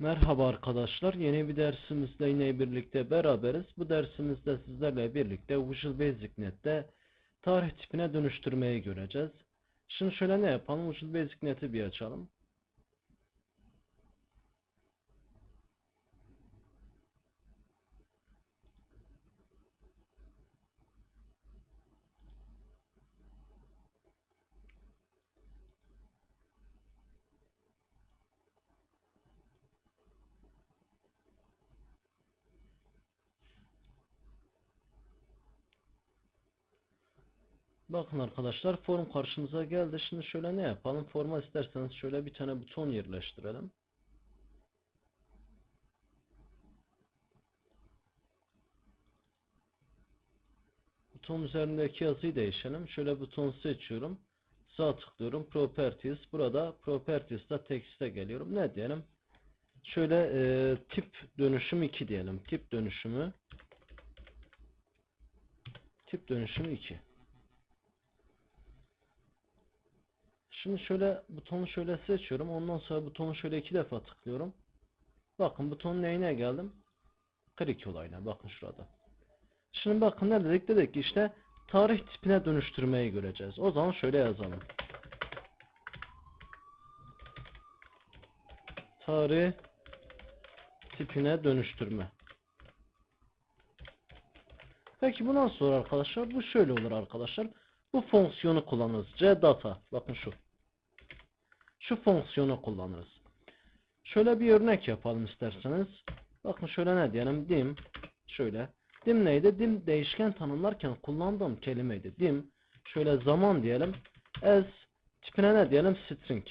Merhaba arkadaşlar. Yeni bir dersimizde yine birlikte beraberiz. Bu dersimizde sizlerle birlikte Visual Basic Net'te tarih tipine dönüştürmeyi göreceğiz. Şimdi şöyle ne yapalım? Visual Basic Net'i bir açalım. Bakın arkadaşlar form karşımıza geldi. Şimdi şöyle ne yapalım? Forma isterseniz şöyle bir tane buton yerleştirelim. Buton üzerindeki yazıyı değişelim. Şöyle buton seçiyorum. Sağ tıklıyorum. Properties. Burada Properties'ta text'e geliyorum. Ne diyelim? Şöyle e, tip dönüşüm 2 diyelim. Tip dönüşümü tip dönüşümü 2. Şimdi şöyle butonu şöyle seçiyorum. Ondan sonra butonu şöyle iki defa tıklıyorum. Bakın butonun neyine geldim? Klik olayına. Bakın şurada. Şimdi bakın ne dedik? Dedik ki işte tarih tipine dönüştürmeyi göreceğiz. O zaman şöyle yazalım. Tarih tipine dönüştürme. Peki bu nasıl olur arkadaşlar? Bu şöyle olur arkadaşlar. Bu fonksiyonu kullanırız. C data. Bakın şu. Şu fonksiyonu kullanırız. Şöyle bir örnek yapalım isterseniz. Bakın şöyle ne diyelim? Dim. Şöyle. Dim neydi? Dim değişken tanımlarken kullandığım kelimeydi. Dim. Şöyle zaman diyelim. As tipine ne diyelim? String.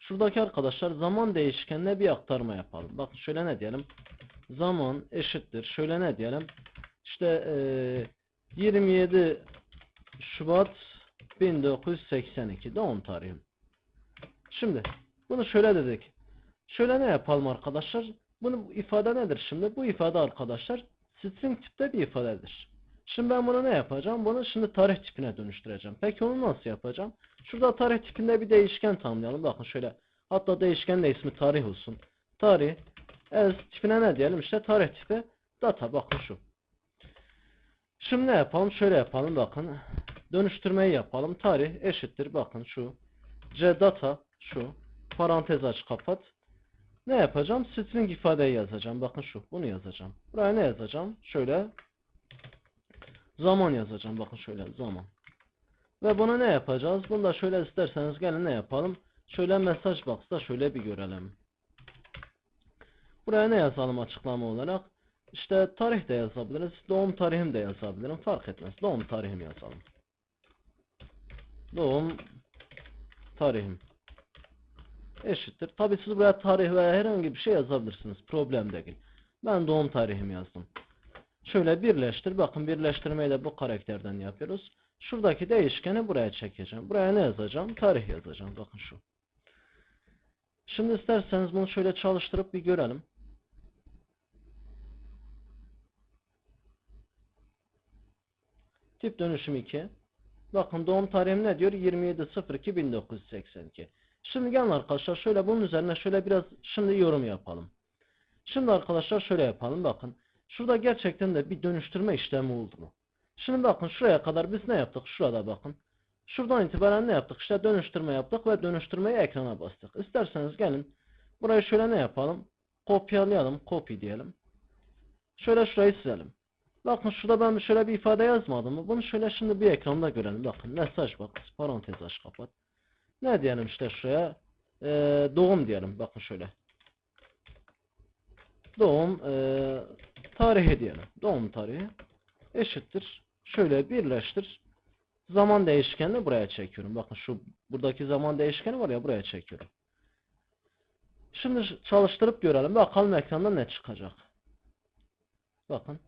Şuradaki arkadaşlar zaman değişkenine bir aktarma yapalım. Bakın şöyle ne diyelim? Zaman eşittir. Şöyle ne diyelim? İşte eee 27 Şubat 1982 doğum tarihim. Şimdi bunu şöyle dedik. Şöyle ne yapalım arkadaşlar? Bunu ifade nedir şimdi? Bu ifade arkadaşlar string tipte bir ifadedir. Şimdi ben bunu ne yapacağım? Bunu şimdi tarih tipine dönüştüreceğim. Peki onu nasıl yapacağım? Şurada tarih tipinde bir değişken tanımlayalım. Bakın şöyle. Hatta değişken de ismi tarih olsun. Tarih as tipine ne diyelim? İşte tarih tipi data. Bakın şu. Şimdi ne yapalım? Şöyle yapalım bakın. Dönüştürmeyi yapalım. Tarih eşittir. Bakın şu. C data şu. Parantez aç kapat. Ne yapacağım? String ifadeyi yazacağım. Bakın şu. Bunu yazacağım. Buraya ne yazacağım? Şöyle. Zaman yazacağım. Bakın şöyle. Zaman. Ve bunu ne yapacağız? Bunu da şöyle isterseniz gelin ne yapalım? Şöyle mesaj box'ta şöyle bir görelim. Buraya ne yazalım açıklama olarak? İşte tarih de yazabiliriz. Doğum tarihim de yazabilirim. Fark etmez. Doğum tarihim yazalım. Doğum tarihim eşittir. Tabi siz buraya tarih veya herhangi bir şey yazabilirsiniz. Problem değil. Ben doğum tarihimi yazdım. Şöyle birleştir. Bakın birleştirmeyi de bu karakterden yapıyoruz. Şuradaki değişkeni buraya çekeceğim. Buraya ne yazacağım? Tarih yazacağım. Bakın şu. Şimdi isterseniz bunu şöyle çalıştırıp bir görelim. Tip dönüşüm 2. Bakın doğum tarihim ne diyor? 27.02.1982. Şimdi gelin arkadaşlar şöyle bunun üzerine şöyle biraz şimdi yorum yapalım. Şimdi arkadaşlar şöyle yapalım bakın. Şurada gerçekten de bir dönüştürme işlemi oldu mu? Şimdi bakın şuraya kadar biz ne yaptık? Şurada bakın. Şuradan itibaren ne yaptık? İşte dönüştürme yaptık ve dönüştürmeyi ekrana bastık. İsterseniz gelin. Burayı şöyle ne yapalım? Kopyalayalım. Copy diyelim. Şöyle şurayı silelim. Bakın şurada ben şöyle bir ifade yazmadım mı? Bunu şöyle şimdi bir ekranda görelim. Bakın mesaj bak. Parantez aç kapat. Ne diyelim işte şuraya? Ee, doğum diyelim. Bakın şöyle. Doğum ee, tarihi diyelim. Doğum tarihi eşittir. Şöyle birleştir. Zaman değişkenini buraya çekiyorum. Bakın şu buradaki zaman değişkeni var ya buraya çekiyorum. Şimdi çalıştırıp görelim. Bakalım ekranda ne çıkacak. Bakın.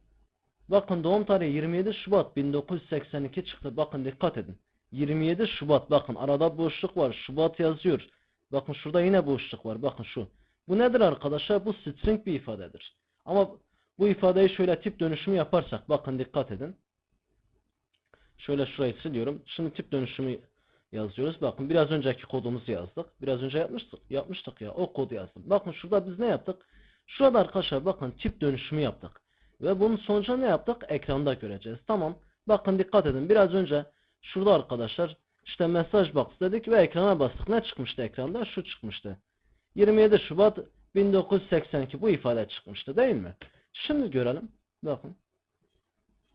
Bakın doğum tarihi 27 Şubat 1982 çıktı. Bakın dikkat edin. 27 Şubat bakın arada boşluk var. Şubat yazıyor. Bakın şurada yine boşluk var. Bakın şu. Bu nedir arkadaşlar? Bu string bir ifadedir. Ama bu ifadeyi şöyle tip dönüşümü yaparsak bakın dikkat edin. Şöyle şurayı siliyorum. Şimdi tip dönüşümü yazıyoruz. Bakın biraz önceki kodumuzu yazdık. Biraz önce yapmıştık. Yapmıştık ya. O kodu yazdım. Bakın şurada biz ne yaptık? Şurada arkadaşlar bakın tip dönüşümü yaptık. Ve bunun sonucunu ne yaptık? Ekranda göreceğiz. Tamam. Bakın dikkat edin. Biraz önce şurada arkadaşlar işte mesaj box dedik ve ekrana bastık. Ne çıkmıştı ekranda? Şu çıkmıştı. 27 Şubat 1982 bu ifade çıkmıştı değil mi? Şimdi görelim. Bakın.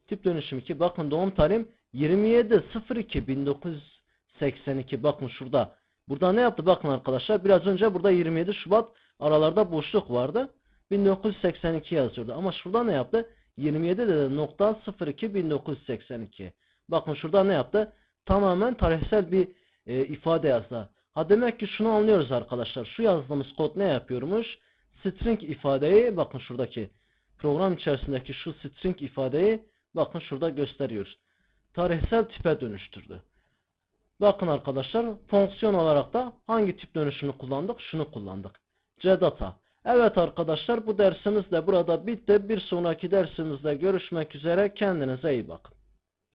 Tip dönüşüm 2. Bakın doğum tarihim 27.02.1982. Bakın şurada. Burada ne yaptı? Bakın arkadaşlar. Biraz önce burada 27 Şubat aralarda boşluk vardı. 1982 yazıyordu. Ama şurada ne yaptı? 27 dedi nokta 02 1982. Bakın şurada ne yaptı? Tamamen tarihsel bir e, ifade yazdı. Ha demek ki şunu anlıyoruz arkadaşlar. Şu yazdığımız kod ne yapıyormuş? String ifadeyi bakın şuradaki program içerisindeki şu string ifadeyi bakın şurada gösteriyoruz. Tarihsel tipe dönüştürdü. Bakın arkadaşlar fonksiyon olarak da hangi tip dönüşümü kullandık? Şunu kullandık. Cdata. Evet arkadaşlar bu dersimiz de burada bitti. Bir sonraki dersimizde görüşmek üzere. Kendinize iyi bakın.